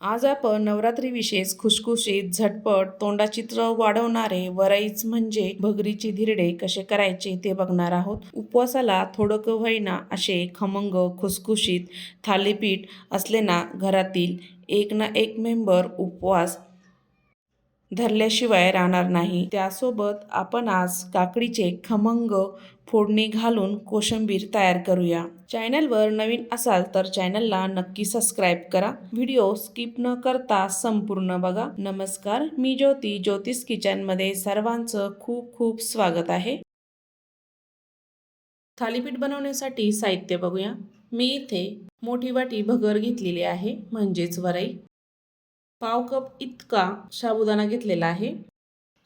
आज आपण नवरात्री विशेष खुशखुशीत झटपट तोंडाचित्र वाढवणारे वराईच म्हणजे भगरीचे धिरडे कसे करायचे ते बघणार आहोत. उपवासाला थोडं क होईना असे खमंग खुसखुशीत थालीपीठ असले ना घरातील एक ना एक मेंबर उपवास धरल्याशिवाय राहणार नाही. त्यासोबत आपण आज काकडीचे खमंग फोडणी घालून कोशिंबीर तयार करूया. चॅनलवर नवीन असाल तर चॅनलला नक्की सबस्क्राईब करा. व्हिडिओ स्किप न करता संपूर्ण बघा. नमस्कार मी ज्योती. ज्योतिष किचनमध्ये सर्वांचं खूप खूप स्वागत आहे. थालीपीठ बनवण्यासाठी साहित्य बघूया. मी इथे मोठी वाटी भगर घेतलेली आहे म्हणजेच वरई. पाव कप इतका साबुदाणा घेतलेला आहे.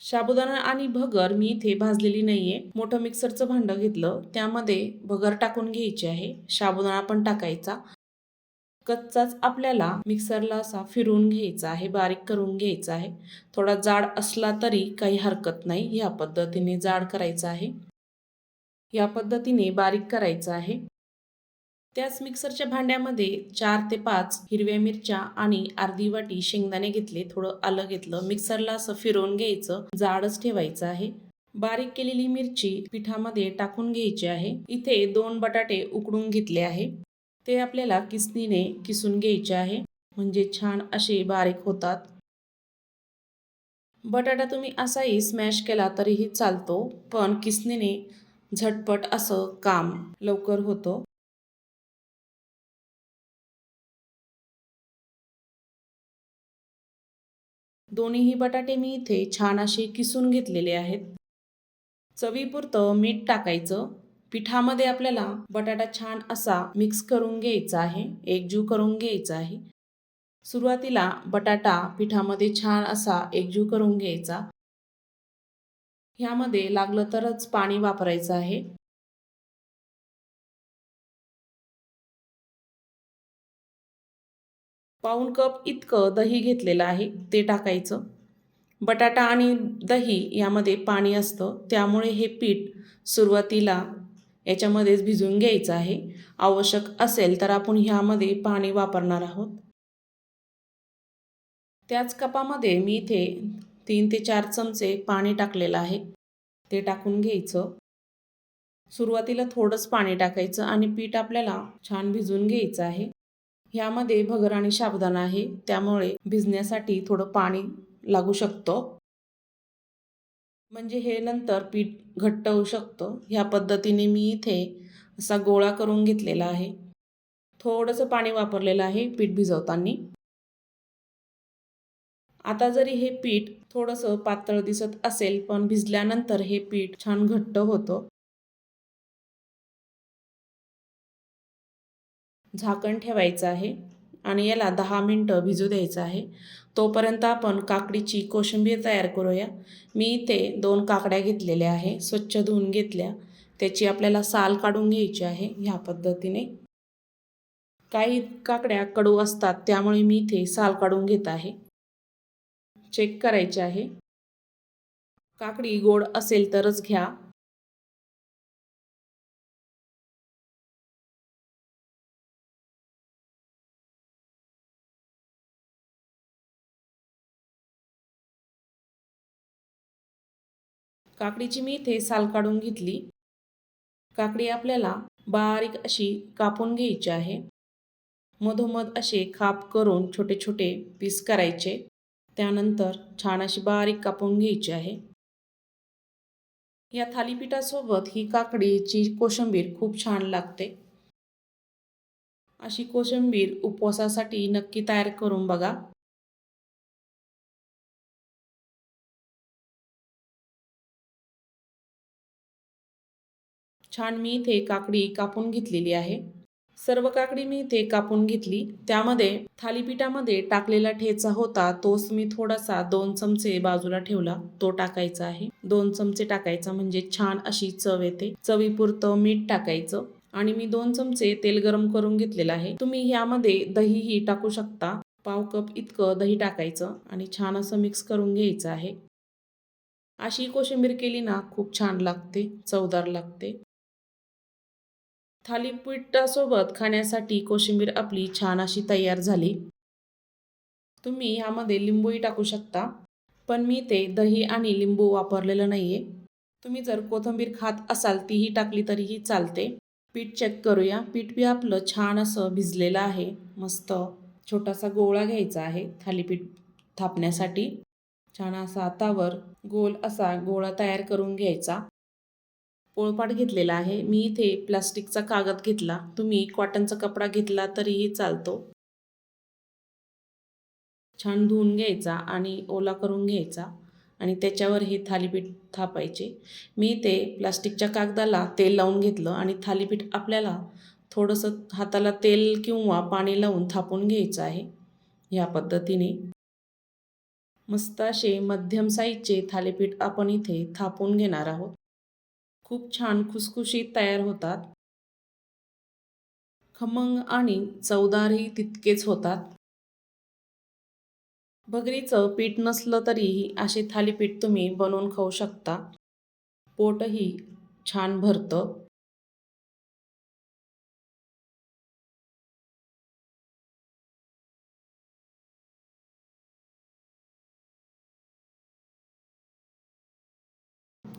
साबुदाणा आणि भगर मी इथे भाजलेली नाही आहे मोठं मिक्सरचं भांडं घेतलं. त्यामध्ये भगर टाकून घ्यायची आहे. साबुदाणा पण टाकायचा. कच्चाच आपल्याला मिक्सरला असा फिरवून घ्यायचा आहे. बारीक करून घ्यायचा आहे. थोडा जाड असला तरी काही हरकत नाही. या पद्धतीने जाड करायचा आहे. या पद्धतीने बारीक करायचं आहे. त्याच मिक्सरच्या भांड्यामध्ये चार ते पाच हिरव्या मिरच्या आणि अर्धी वाटी शेंगदाणे घेतले थोडं आलं घेतलं. मिक्सरला असं फिरवून घ्यायचं. जाडच ठेवायचं आहे. बारीक केलेली मिरची पिठामध्ये टाकून घ्यायची आहे. इथे दोन बटाटे उकडून घेतले आहे. ते आपल्याला किसनीने किसून घ्यायचे आहे. म्हणजे छान असे बारीक होतात. बटाटा तुम्ही असाही स्मॅश केला तरीही चालतो पण किसनीने झटपट असं काम लवकर होतं. दोन्हीही बटाटे मी इथे छान असे किसून घेतलेले आहेत. चवीपुरतं मीठ टाकायचं. पिठामध्ये आपल्याला बटाटा छान असा मिक्स करून घ्यायचा आहे. एकजीव करून घ्यायचा आहे. सुरुवातीला बटाटा पिठामध्ये छान असा एकजीव करून घ्यायचा. ह्यामध्ये लागलं तरच पाणी वापरायचं आहे. पाऊण कप इतकं दही घेतलेलं आहे ते टाकायचं. बटाटा आणि दही यामध्ये पाणी असतं त्यामुळे हे पीठ सुरुवातीला याच्यामध्येच भिजून घ्यायचं आहे. आवश्यक असेल तर आपण ह्यामध्ये पाणी वापरणार आहोत. त्याच कपामध्ये मी इथे तीन ते चार चमचे पाणी टाकलेलं आहे ते टाकून घ्यायचं. सुरुवातीला थोडंच पाणी टाकायचं आणि पीठ आपल्याला छान भिजवून घ्यायचं आहे. ह्यामध्ये भगर आणि साबुदाणा आहे. त्यामुळे भिजण्यासाठी थोडं पाणी लागू शकतं. म्हणजे हे नंतर पीठ घट्ट होऊ शकतं. ह्या पद्धतीने मी इथे असा गोळा करून घेतलेला आहे. थोडंसं पाणी वापरलेलं आहे पीठ भिजवताना. आता जरी हे पीठ थोडंसं पातळ दिसत असेल पण भिजल्यानंतर हे पीठ छान घट्ट होतं. झाकण ठेवायचं आहे आणि याला दहा मिनटं भिजू द्यायचं आहे. तोपर्यंत आपण काकडीची कोशिंबीर तयार करूया. मी इथे दोन काकड्या घेतलेल्या आहे स्वच्छ धुवून घेतल्या. त्याची आपल्याला साल काढून घ्यायची आहे ह्या पद्धतीने. काही काकड्या कडू असतात त्यामुळे मी इथे साल काढून घेत आहे. चेक करायचे आहे. काकडी गोड असेल तरच घ्या. काकडीची मी इथे साल काढून घेतली. काकडी आपल्याला बारीक अशी कापून घ्यायची आहे. मधोमध असे खाप करून छोटे छोटे पीस करायचे. त्यानंतर छान अशी बारीक कापून घ्यायची आहे. या थालीपीठासोबत ही काकडीची कोशिंबीर खूप छान लागते. अशी कोशिंबीर उपवासासाठी नक्की तयार करून बघा. छान मी इथे काकडी कापून घेतलेली आहे. सर्व काकडी मी इथे कापून घेतली. त्यामध्ये थालीपीठामध्ये टाकलेला ठेचा होता तोच मी थोडासा दोन चमचे बाजूला ठेवला. तो टाकायचा आहे. दोन चमचे टाकायचा म्हणजे छान अशी चव येते. चवीपुरतं मीठ टाकायचं. आणि मी दोन चमचे तेल गरम करून घेतलेलं आहे. तुम्ही ह्यामध्ये दहीही टाकू शकता. पाव कप इतकं दही टाकायचं आणि छान असं मिक्स करून घ्यायचं आहे. अशी कोशिंबीर केली ना खूप छान लागते चवदार लागते. थालीपीठासोबत खाण्यासाठी कोशिंबीर आपली छान अशी तयार झाली. तुम्ही ह्यामध्ये लिंबूही टाकू शकता पण मी ते दही आणि लिंबू वापरलेलं नाही आहे तुम्ही जर कोथिंबीर खात असाल तीही टाकली तरीही चालते. पीठ चेक करूया. पीठ बी आपलं छान असं भिजलेलं आहे. मस्त छोटासा गोळा घ्यायचा आहे थालीपीठ थापण्यासाठी. छान असा आतावर गोल असा गोळा तयार करून घ्यायचा. पोळपाट घेतलेला आहे. मी इथे प्लास्टिकचा कागद घेतला. तुम्ही कॉटनचा कपडा घेतला तरीही चालतो. छान धुवून घ्यायचा आणि ओला करून घ्यायचा आणि त्याच्यावर हे थालीपीठ थापायचे. मी ते प्लास्टिकच्या कागदाला तेल लावून घेतलं आणि थालीपीठ आपल्याला थोडंसं हाताला तेल किंवा पाणी लावून थापून घ्यायचं आहे. ह्या पद्धतीने. मस्त असे मध्यम साईजचे थालीपीठ आपण इथे थापून घेणार आहोत. खूप छान खुसखुशीत तयार होतात. खमंग आणि चवदारही तितकेच होतात. भगरीचं पीठ नसलं तरीही असे थालीपीठ तुम्ही बनवून खाऊ शकता. पोटही छान भरतं.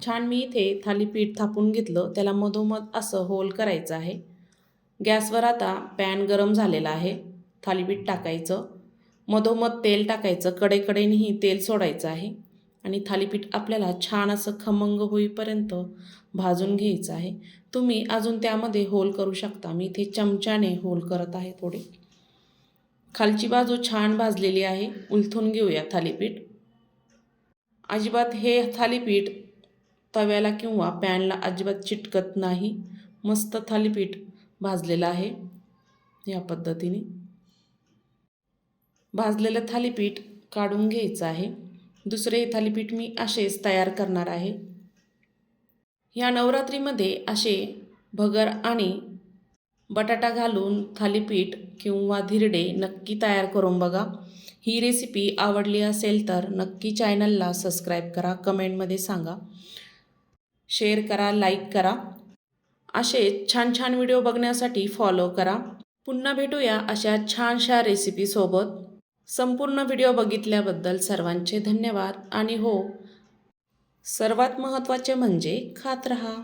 छान मी इथे थालीपीठ थापून घेतलं. त्याला मधोमध असं होल करायचं आहे. गॅसवर आता पॅन गरम झालेला आहे. थालीपीठ टाकायचं. मधोमध तेल टाकायचं. कडेकडेनेही तेल सोडायचं आहे. आणि थालीपीठ आपल्याला छान असं खमंग होईपर्यंत भाजून घ्यायचं आहे. तुम्ही अजून त्यामध्ये होल करू शकता. मी इथे चमच्याने होल करत आहे थोडे. खालची बाजू छान भाजलेली आहे. उलथून घेऊया थालीपीठ. अजिबात हे थालीपीठ तव्याला किंवा पॅनला अजिबात चिटकत नाही. मस्त थालीपीठ भाजलेलं आहे या पद्धतीने. भाजलेलं थालीपीठ काढून घ्यायचं आहे. दुसरे थालीपीठ मी असेच तयार करणार आहे. या नवरात्रीमध्ये असे भगर आणि बटाटा घालून थालीपीठ किंवा धिरडे नक्की तयार करून बघा. ही रेसिपी आवडली असेल तर नक्की चॅनलला सबस्क्राईब करा कमेंटमध्ये सांगा. शेअर करा लाईक करा. असे छान छान व्हिडिओ बघण्यासाठी फॉलो करा. पुन्हा भेटूया अशा छानशा रेसिपीसोबत संपूर्ण व्हिडिओ बघितल्याबद्दल सर्वांचे धन्यवाद. आणि हो सर्वात महत्त्वाचे म्हणजे खात रहा.